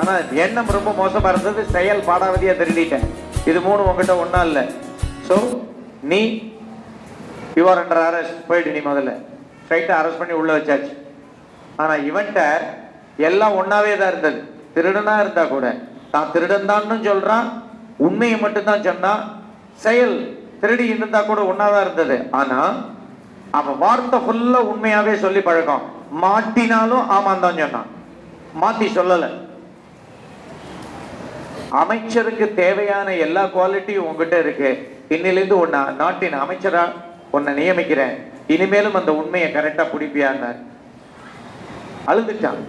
ஆனால் எண்ணம் ரொம்ப மோசமாக இருந்தது. செயல் பாடாவதியாக திருடிட்டேன். இது மூணு உங்ககிட்ட ஒன்றா இல்லை. ஸோ நீ யுவர் அண்டர் அரெஸ்ட் போயிட்டு நீ முதல்ல. ஸ்ட்ரைட்டாக அரெஸ்ட் பண்ணி உள்ளே வச்சாச்சு. ஆனால் இவன்ட்ட எல்லாம் ஒன்றாவே தான் இருந்தது. திருடனாக இருந்தால் கூட தான் திருடன் தான்னு சொல்றான். உண்மையை மட்டும்தான் சொன்னான். செயல் திருடி இருந்தால் கூட ஒன்றா தான் இருந்தது. ஆனால் அவன் வார்த்தை ஃபுல்லாக உண்மையாகவே சொல்லி பழக்கம். மாட்டினாலும் ஆமாம் தான் சொன்னான். மாற்றி சொல்லலை. அமைச்சருக்கு தேவையான எல்லா குவாலிட்டியும் உங்ககிட்ட இருக்கு. இன்னிலிருந்து உன்னை நாட்டின் அமைச்சரா உன்னை நியமிக்கிறேன். இனிமேலும் அந்த உண்மையை கரெக்டா பிடிப்பியான்னார் அழுதுட்டான்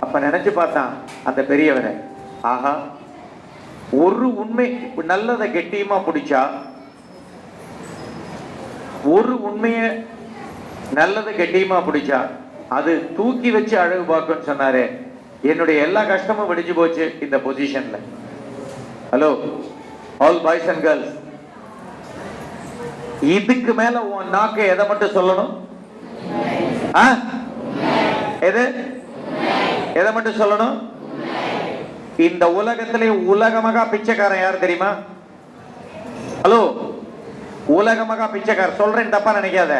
அப்ப நினைச்சு பார்த்தான் அந்த பெரியவரை ஆஹா ஒரு உண்மை நல்லதை கெட்டியமா பிடிச்சா? ஒரு உண்மைய நல்லதை கெட்டியமா பிடிச்சா? அது தூக்கி வச்சு அழகு பார்க்கும்னு சொன்னாரு. என்னுடைய எல்லா கஷ்டமும் விடிஞ்சு போச்சு இந்த பொசிஷன்ல hello all boys and girls இதுக்கு மேல உன் நாக்கு எதை மட்டும் சொல்லணும்? ஆ? எது? எதை மட்டும் சொல்லணும்? இந்த உலகத்திலே உலகமாக பிச்சைக்காரன் யார் தெரியுமா? ஹலோ உலகமாக பிச்சைக்காரன். சொல்றேன் தப்பா நினைக்காத.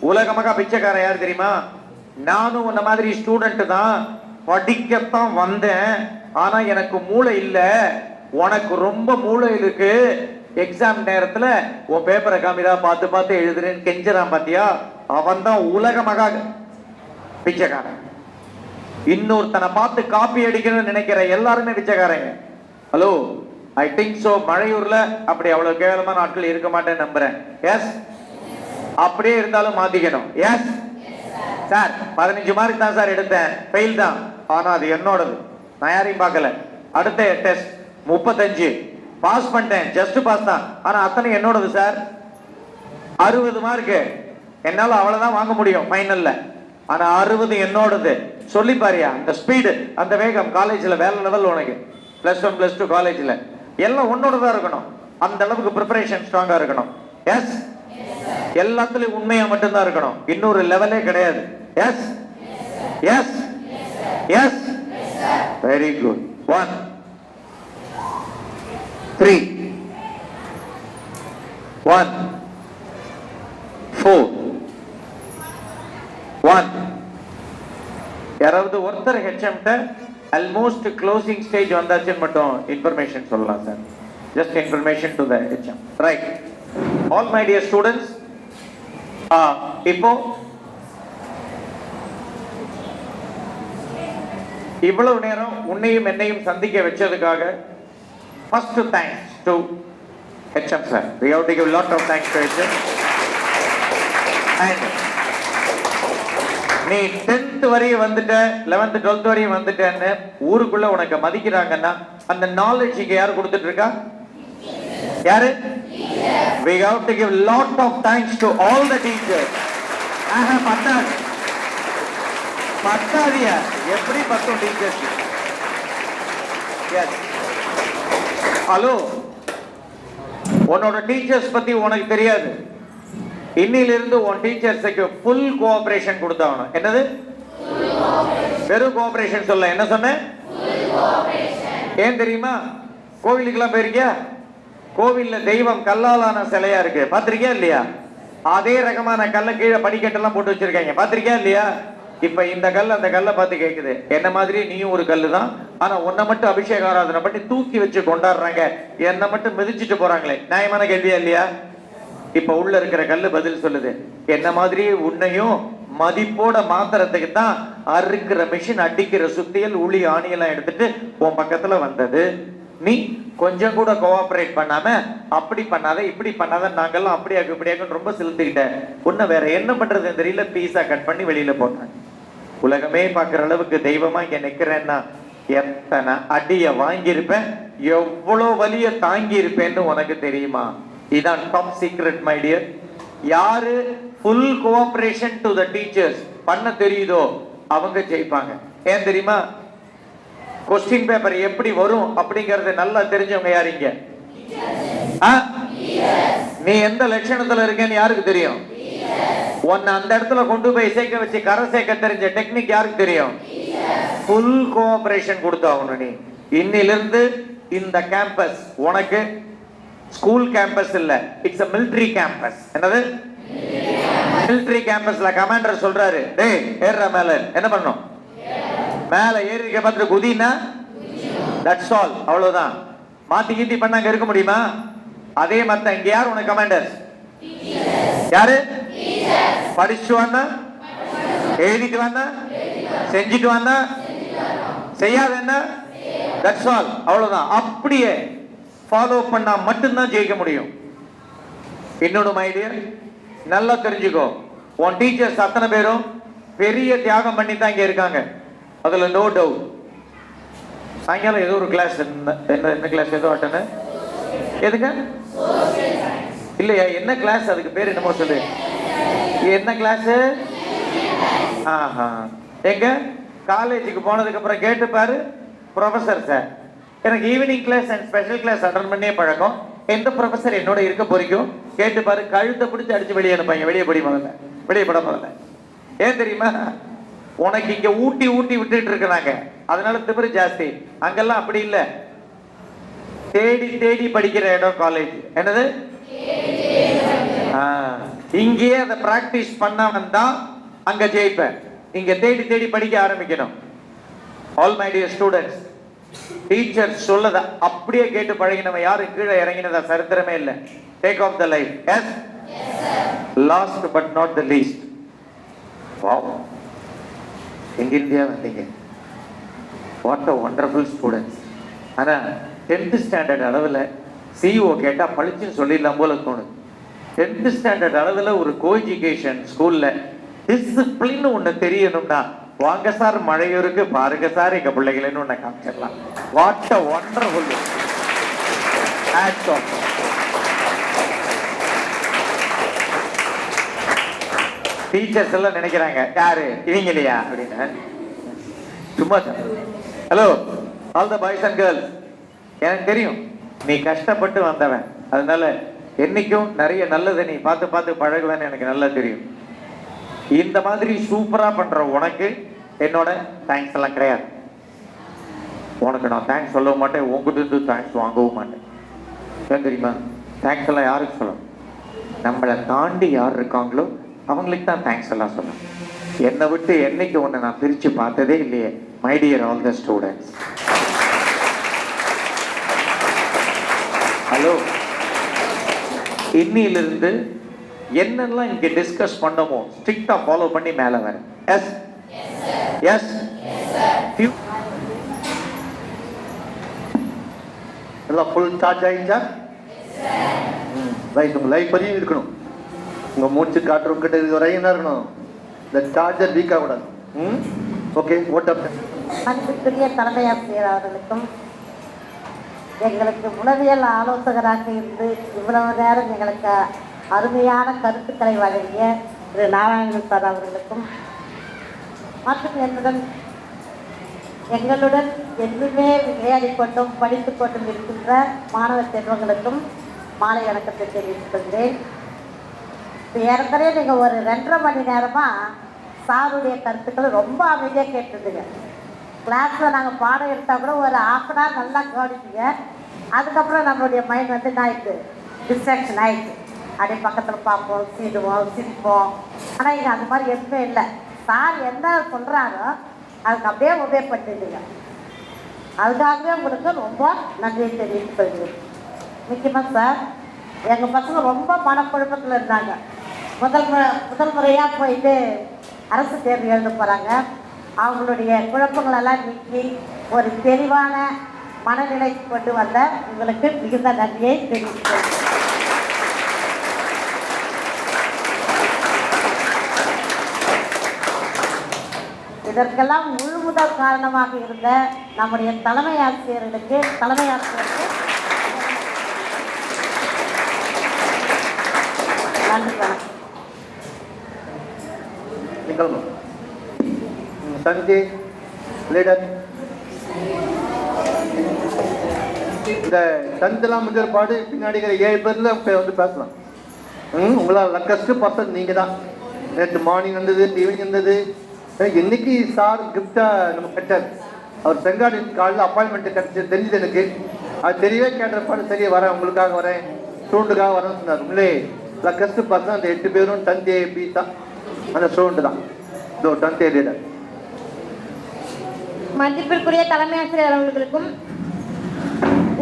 உலகமாக பிச்சைக்காரன் யார் தெரியுமா? நானும் உன்ன மாதிரி ஸ்டூடெண்ட் தான். படிக்கத்தான் வந்தேன். ஆனா எனக்கு மூளை இல்லை. உனக்கு ரொம்ப மூளை இருக்கு. எக்ஸாம் நேரத்துல உன் பேப்பரை காமிதா பார்த்து பார்த்து எழுதுறேன்னு கெஞ்சறான் பாத்தியா? அவன் தான் உலக மகா பிச்சைக்காரன். இன்னொருத்தனை பார்த்து காப்பி அடிக்கணும்னு நினைக்கிற எல்லாருமே பிச்சைக்காரங்க. ஹலோ ஐ திங்க் சோ மழையூர்ல அப்படி அவ்வளவு கேவலமான நாட்கள் இருக்க மாட்டேன்னு நம்புறேன். எஸ் அப்படியே இருந்தாலும் மாத்திக்கணும். எஸ் சார் பதினஞ்சு மார்க் தான் சார் எடுத்தேன். ஃபெயில் தான். ஆனா அது என்னோடது. நான் யாரையும் பார்க்கல. அடுத்த டெஸ்ட் முப்பத்தஞ்சு. பாஸ் பண்ணிட்டேன். ஜஸ்ட் பாஸ் தான். ஆனா அத்தனை என்னோடது சார் அறுபது மார்க்கு என்னால அவ்வளவுதான் வாங்க முடியும் ஃபைனல்ல ஆனா அறுபது என்னோடது. சொல்லி பாரியா அந்த ஸ்பீடு அந்த வேகம் காலேஜ்ல வேலை லெவல் உனக்கு. பிளஸ் ஒன் பிளஸ் டூ காலேஜ்ல எல்லாம் உன்னோடதா இருக்கணும். அந்த அளவுக்கு ப்ரிப்பரேஷன் ஸ்ட்ராங்கா இருக்கணும். எஸ் எல்லாத்துலயும் உண்மையா மட்டும்தான் இருக்கணும். இன்னொரு லெவலே கிடையாது. Yes yes yes very good one three one four one யாராவது ஒருத்தர் ஹெச்எம்கிட்ட அல்மோஸ்ட் க்ளோசிங் ஸ்டேஜ் வந்தாச்சுன்னு மட்டும் இன்ஃபர்மேஷன் சொல்லலாம் sir just information to the HM right all my dear students இப்போ இவ்வளவு நேரம் உன்னையும் என்னையும் சந்திக்க வச்சதுக்காக first thanks HM sir. Sir have to give a lot of thanks to HM. And நீ டென்த் வரையும் வந்துட்ட லெவன்த் டுவெல்த் வரையும் வந்துட்டேன்னு ஊருக்குள்ள உனக்கு மதிக்கிறாங்கன்னா அந்த நாலேஜ் யார் கொடுத்துட்டு இருக்கா யாரு? We have to give lot of thanks to all the teachers. ஆஹா பத்தாது. பத்தாதியா? எப்படி பத்தும் டீச்சர்ஸ் எஸ் ஹலோ உன்னோட டீச்சர்ஸ் பத்தி உனக்கு தெரியாது. இன்னிலிருந்து உன் டீச்சர்ஸுக்கு ஃபுல் கோஆபரேஷன் கொடுத்தாகணும். என்னது? வெறும் கோஆபரேஷன் சொல்ல. என்ன சொன்னேன் ஏன் தெரியுமா? கோவிலுக்கெல்லாம் போயிருக்கியா? கோவிலில் தெய்வம் கல்லாலான சிலையா இருக்கு. பார்த்துருக்கியா இல்லையா? அதே ரகமான கல்லை கீழே படிக்கட்டெல்லாம் போட்டு வச்சிருக்காங்க. பார்த்துருக்கியா இல்லையா? இப்ப இந்த கல் அந்த கல்லை பார்த்து கேக்குது. என்ன மாதிரி? நீயும் ஒரு கல்லு தான் ஆனா உன்னை மட்டும் அபிஷேக ஆராதனை பண்ணி தூக்கி வச்சு கொண்டாடுறாங்க. என்னை மட்டும் மிதிச்சிட்டு போறாங்களே. நியாயமான கேள்வியா இல்லையா? இப்ப உள்ள இருக்கிற கல்லு பதில் சொல்லுது. என்ன மாதிரி? உன்னையும் மதிப்போட மாத்திரத்துக்கு தான் அறுக்கிற மிஷின் அடிக்கிற சுத்தியல் உளி ஆணியெல்லாம் எடுத்துட்டு உன் பக்கத்துல வந்தது. நீ கொஞ்சம் கூட கோஆபரேட் பண்ணாம அப்படி பண்ணாத இப்படி பண்ணாத நாங்கெல்லாம் அப்படியாக்கு இப்படியாக்கு ரொம்ப செலுத்திக்கிட்ட உன்னை வேற என்ன பண்றதுன்னு தெரியல. பீஸா கட் பண்ணி வெளியில போட்டேன் உலகமே பார்க்குற அளவுக்கு தெய்வமா இங்க நிக்கிறேன்னா எத்தனை அடிய வாங்கியிருப்பேன்? எவ்வளவு வலிய தாங்கி இருப்பேன்னு உனக்கு தெரியுமா? இதான் டாப் சீக்ரெட் மை டியர் யாரு? Full cooperation to the teachers பண்ண தெரியுதோ? அவங்க ஜெயிப்பாங்க. ஏன் தெரியுமா? கொஸ்டின் பேப்பர் எப்படி வரும் அப்படிங்கறது நல்லா தெரிஞ்சவங்க யார் இங்க? ஆ? நீ எந்த லட்சணத்துல இருக்கேன்னு யாருக்கு தெரியும்? உன்னை அந்த இடத்துல கொண்டு போய் சேர்க்க வச்சு கரை சேர்க்க தெரிஞ்ச டெக்னிக் யாருக்கு தெரியும்? ஃபுல் கோஆபரேஷன் கொடுத்தாகணும் நீ. இன்னிலிருந்து இந்த கேம்பஸ் உனக்கு ஸ்கூல் கேம்பஸ் இல்ல. இட்ஸ் அ military கேம்பஸ் என்னது? மிலிட்ரி கேம்பஸ்ல கமாண்டர் சொல்றாரு. டேய் ஏறுற மேல. என்ன பண்ணும் மேல ஏறி பார்த்து குதினா தட்ஸ் ஆல் அவ்வளவுதான். மாத்தி கீத்தி பண்ண அங்க இருக்க முடியுமா? அதே மாதிரி இங்க யார் உனக்கு கமாண்டர் யாரு? படிச்சு வந்தா? எழுதிட்டு வந்தா? செஞ்சுட்டு வந்தா? செய்யாத என்ன? தட்ஸ் ஆல் அவ்வளவுதான். அப்படியே ஃபாலோ பண்ணா மட்டும்தான் ஜெயிக்க முடியும். இன்னொன்று மைடியர் நல்லா தெரிஞ்சுக்கோ. உன் டீச்சர்ஸ் அத்தனை பேரும் பெரிய தியாகம் பண்ணி தான் இங்கே இருக்காங்க. அதில் நோ டவுட் சாயங்காலம் ஏதோ ஒரு கிளாஸ் என்ன என்ன என்ன கிளாஸ் ஏதோ அட்டனு எதுங்க? இல்லையா? என்ன கிளாஸ் அதுக்கு பேர் என்னமோ சொல்லு. என்ன கிளாஸ் ஆஹா. எங்க? காலேஜுக்கு போனதுக்கு அப்புறம் கேட்டு பாரு ப்ரொஃபசர் சார் எனக்கு evening class and special class attend பண்ணியே பழக்கம். எந்த ப்ரொஃபசர் என்னோட இருக்க பொறிக்கும் கேட்டு பாரு கழுத்தை பிடிச்சி அடிச்சு வெளியே அனுப்பாங்க. வெளியே படி முதல்ல. வெளியே பட முதல்ல. ஏன் தெரியுமா? உனக்கு இங்க ஊட்டி ஊட்டி விட்டுட்டு இருக்கிறாங்க அதனால திமிரு ஜாஸ்தி. அங்கெல்லாம் அப்படி இல்லை. தேடி தேடி படிக்கிற இடம் காலேஜ் என்னது? ஆ, இங்கேயே அதை பிராக்டிஸ் பண்ணவன் தான் அங்க ஜெயிப்பேன். இங்க தேடி தேடி படிக்க ஆரம்பிக்கணும். All my dear students teacher சொல்லத அப்படியே கேட்டு பழகினவன் யாரும் கீழே இறங்கினதா சரித்திரமே இல்லை. Take off the life yes last but not the least wow எங்க இந்தியா வந்தீங்க? வாட் அ ஒண்டர்ஃபுல் ஸ்டூடெண்ட்ஸ் ஆனால் டென்த்து ஸ்டாண்டர்ட் அளவில் சிஇஓ கேட்டால் பளிச்சுன்னு சொல்லிடலாம் போல தோணுது. டென்த்து ஸ்டாண்டர்ட் அளவில் ஒரு கோ எஜுகேஷன் ஸ்கூலில் டிசிப்ளின் ஒன்று தெரியணும்னா வாங்க சார் மழையூருக்கு பாருங்க சார் எங்கள் பிள்ளைகளேன்னு ஒன்று காமிச்சிடலாம். வாட் அ ஒண்டர்ஃபுல் டீச்சர்ஸ் எல்லாம் நினைக்கிறாங்க யாரு? இவங்க இல்லையா அப்படின்னு. சும்மா sir hello all the boys and girls எனக்கு தெரியும் நீ கஷ்டப்பட்டு வந்தவன். அதனால என்னைக்கும் நிறைய நல்லதை நீ பார்த்து பார்த்து பழகுவேன்னு எனக்கு நல்லா தெரியும். இந்த மாதிரி சூப்பராக பண்ணுற உனக்கு என்னோட தேங்க்ஸ் எல்லாம் கிடையாது. உனக்கு நான் தேங்க்ஸ் சொல்லவும் மாட்டேன் உங்ககிட்ட தேங்க்ஸ் வாங்கவும் மாட்டேன். ஏன் தெரியுமா? தேங்க்ஸ் எல்லாம் யாருக்கு சொல்லணும்? நம்மளை தாண்டி யார் இருக்காங்களோ அவங்களுக்கு தான் தேங்க்ஸ் எல்லாம் சொல்லணும். என்னை விட்டு என்னைக்கு ஒன்று நான் பிரித்து பார்த்ததே இல்லையே my dear all the students hello இன்னிலிருந்து என்னெல்லாம் இங்கே டிஸ்கஸ் பண்ணமோ ஸ்ட்ரிக்டாக ஃபாலோ பண்ணி மேலே வரேன் எஸ் எஸ் எல்லாம் ஃபுல் சார்ஜ் ஆகிடுச்சா ரைட் உங்கள் லைஃப் வரையும் இருக்கணும். உங்கள் மூச்சு காற்று கிட்ட இது வரையும் என்ன இருக்கணும். இந்த சார்ஜர் வீக்காக கூடாது ம்? ஓகே ஓட் அன்புக்குரிய தலைமை ஆசிரியர் அவர்களுக்கும் எங்களுக்கு உளவியல் ஆலோசகராக இருந்து இவ்வளவு நேரம் எங்களுக்கு அருமையான கருத்துக்களை வழங்கிய திரு நாராயணன் சார் அவர்களுக்கும் மற்றும் என்னுடன் எங்களுடன் என்றுமே விளையாடி கொண்டும் படித்து கொண்டும் இருக்கின்ற மாணவ செல்வங்களுக்கும் மாலை வணக்கத்தை தெரிவித்துக் கொள்கிறேன். இப்போ நீங்கள் ஒரு ரெண்டரை மணி நேரமாக சாருடைய கருத்துக்களை ரொம்ப அமைதியாக கேட்டுருந்துங்க. கிளாஸில் நாங்கள் பாடம் எடுத்தால் கூட ஒரு ஆஃப் அன் ஹவர் நல்லா கவனிச்சிங்க அதுக்கப்புறம் நம்மளுடைய மைண்ட் வந்து நாய்க்கு டிஸ்ட்ராக்ஷன் ஆயிடுச்சு அப்படியே பக்கத்தில் பார்ப்போம் சீடுவோம் சிரிப்போம். ஆனால் இங்கே அந்த மாதிரி எதுவுமே இல்லை. சார் என்ன சொல்கிறாரோ அதுக்கு அப்படியே உபயோக பண்ணிடுங்க. அதுக்காகவே உங்களுக்கு ரொம்ப நன்றி தெரிவித்து கொள்கிறேன். முக்கியமாக சார் எங்கள் பசங்க ரொம்ப மனக்குழப்பத்தில் இருந்தாங்க. முதல் முறை முதல் முறையாக போயிட்டு அரசு தேர்வு எழுத போகிறாங்க அவங்களுடைய குழப்பங்களெல்லாம் நீக்கி ஒரு தெளிவான மனநிலைக்கு கொண்டு வந்த உங்களுக்கு மிகுந்த நன்றியை தெரிவித்துக் இதற்கெல்லாம் முழுமுதல் காரணமாக இருந்த நம்முடைய தலைமை ஆசிரியர்களுக்கு தலைமை ஆசிரியருக்கு நன்றி வணக்கம். நிக்கணும் சஞ்சய் லீடர் இந்த டென்த்லாம் முடிஞ்ச பாடு பின்னாடி இருக்கிற ஏழு பேர்ல வந்து பேசலாம். ம் உங்களால் லக்கஸ்ட் பர்சன் நீங்கள் தான் நேற்று மார்னிங் வந்தது ஈவினிங் வந்தது இன்னைக்கு சார் கிஃப்டாக நம்ம கட்டார் அவர் செங்காடி காலையில் அப்பாயின்மெண்ட் கிடச்சி தெரிஞ்சது எனக்கு. அது தெரியவே கேட்டப்பாடு சரி வரேன் உங்களுக்காக வரேன் ஸ்டூடெண்ட்டுக்காக வரேன்னு சொன்னார். உங்களே லக்கஸ்ட் பர்சன் அந்த எட்டு பேரும் டென்த் ஏபி தான் அந்த ஸ்டூடெண்ட் தான் இதோ டென்த் ஏ லீடர் மதிப்பிற்குரிய தலைமை ஆசிரியர் அவர்களுக்கும்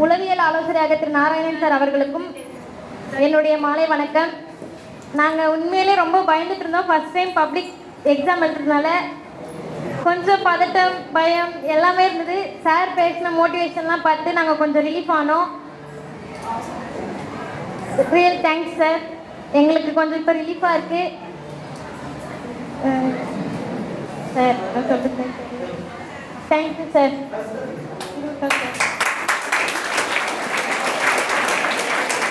உளவியல் ஆலோசனையாக திரு நாராயணன் சார் அவர்களுக்கும் என்னுடைய மாலை வணக்கம். நாங்கள் உண்மையிலே ரொம்ப பயந்துட்டு இருந்தோம். ஃபர்ஸ்ட் டைம் பப்ளிக் எக்ஸாம் எழுதுறதுனால கொஞ்சம் பதட்டம் பயம் எல்லாமே இருந்தது. சார் பேசின மோட்டிவேஷன்லாம் பார்த்து நாங்கள் கொஞ்சம் ரிலீஃப் ஆனோம். ரியல் தேங்க்ஸ் சார் எங்களுக்கு கொஞ்சம் இப்போ ரிலீஃபாக இருக்குது சார் நான் சொல்லுங்கள் தேங்க்யூ சார்